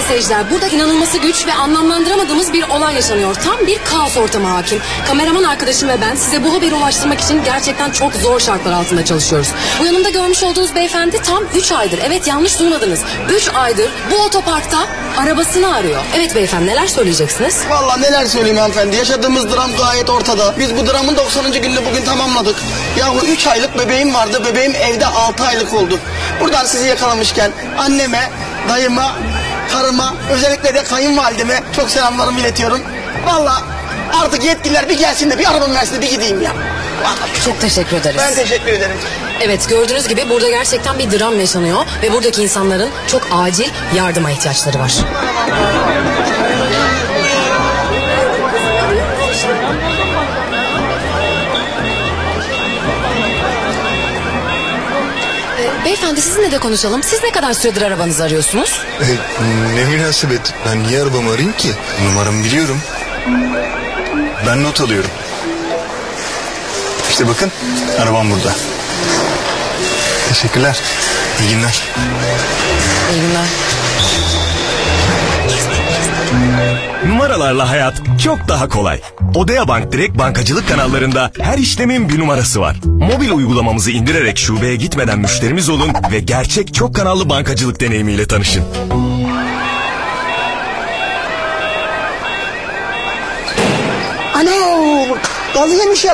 seyirciler burada inanılması güç ve anlamlandıramadığımız bir olay yaşanıyor. Tam bir kaos ortamı hakim. Kameraman arkadaşım ve ben size bu haberi ulaştırmak için gerçekten çok zor şartlar altında çalışıyoruz. Bu yanımda görmüş olduğunuz beyefendi tam 3 aydır. Evet yanlış duymadınız. 3 aydır bu otoparkta arabasını arıyor. Evet beyefendi neler söyleyeceksiniz? Vallahi neler söyleyeyim hanımefendi. Yaşadığımız dram gayet ortada. Biz bu dramın 90. gününü bugün tamamladık. Yahu 3 aylık bebeğim vardı. Bebeğim evde 6 aylık oldu. Buradan sizi yakalamışken anneme, dayıma, karıma, özellikle de kayınvalideme çok selamlarımı iletiyorum. Vallahi artık yetkililer bir gelsin de bir arabamı versin de bir gideyim ya. Vallahi. Çok teşekkür ederiz. Ben teşekkür ederim. Evet gördüğünüz gibi burada gerçekten bir dram yaşanıyor ve buradaki insanların çok acil yardıma ihtiyaçları var. Beyefendi sizinle de konuşalım. Siz ne kadar süredir arabanızı arıyorsunuz? E, ne münasebet. Ben niye arabamı arayayım ki? Numaramı biliyorum. Ben not alıyorum. İşte bakın arabam burada. Teşekkürler. İyi günler. İyi günler. Numaralarla hayat çok daha kolay. Odea Bank direkt bankacılık kanallarında her işlemin bir numarası var. Mobil uygulamamızı indirerek şubeye gitmeden müşterimiz olun ve gerçek çok kanallı bankacılık deneyimiyle tanışın. Ana! Gazı yemiş.